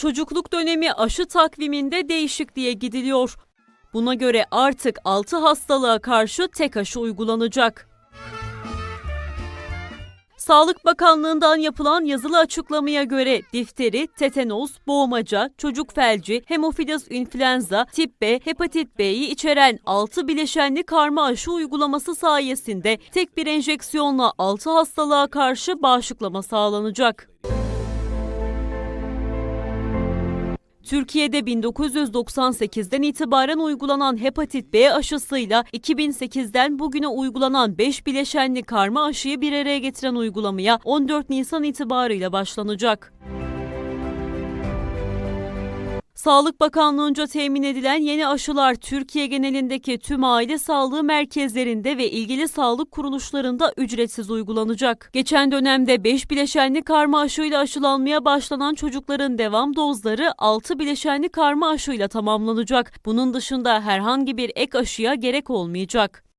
Çocukluk dönemi aşı takviminde değişikliğe gidiliyor. Buna göre artık 6 hastalığa karşı tek aşı uygulanacak. Sağlık Bakanlığı'ndan yapılan yazılı açıklamaya göre difteri, tetanoz, boğmaca, çocuk felci, hemofilus influenza, tip B, hepatit B'yi içeren 6 bileşenli karma aşı uygulaması sayesinde tek bir enjeksiyonla 6 hastalığa karşı bağışıklama sağlanacak. Türkiye'de 1998'den itibaren uygulanan hepatit B aşısıyla 2008'den bugüne uygulanan 5 bileşenli karma aşıyı bir araya getiren uygulamaya 14 Nisan itibarıyla başlanacak. Sağlık Bakanlığı'nca temin edilen yeni aşılar Türkiye genelindeki tüm aile sağlığı merkezlerinde ve ilgili sağlık kuruluşlarında ücretsiz uygulanacak. Geçen dönemde 5 bileşenli karma aşıyla aşılanmaya başlanan çocukların devam dozları 6 bileşenli karma aşıyla tamamlanacak. Bunun dışında herhangi bir ek aşıya gerek olmayacak.